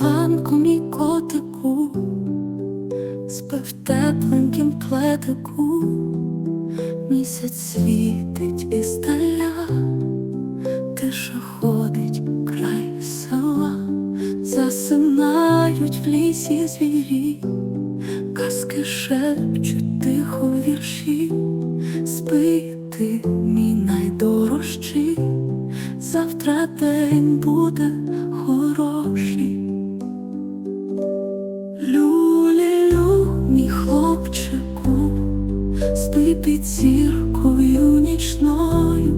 Іванку, мій котику, спи в тепленькім плетику, місяць світить іздаля, тиша ходить край села, засинають в лісі звірі, казки шепчуть тихо вірші, спи ти, мій найдорожчий, завтра день буде хороший. Люлю, мій хлопчику, спи під зіркою нічною,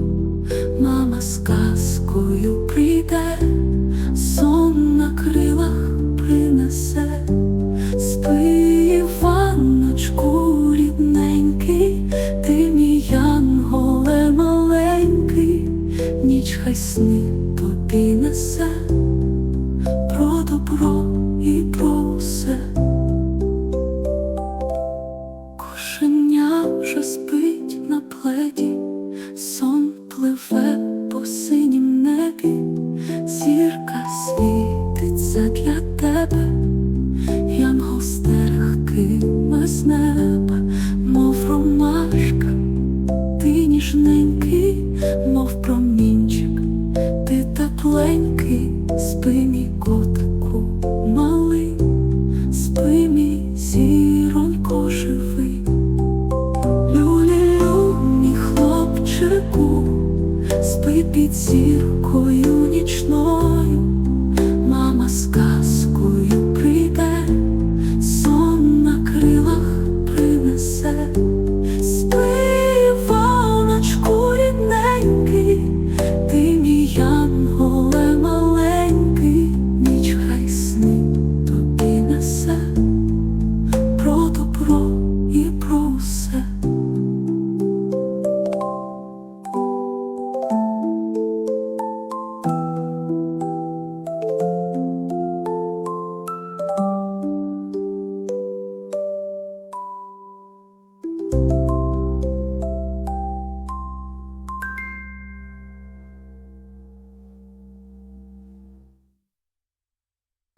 мама з казкою прийде, сон на крилах принесе, спи, Іваночку, рідненький, ти мій янголе маленький, ніч хай сни зірка світиться для тебе, янгол стерегтиме з неба, мов ромашка, ти ніжненький, мов промінчик, під зіркою нічною.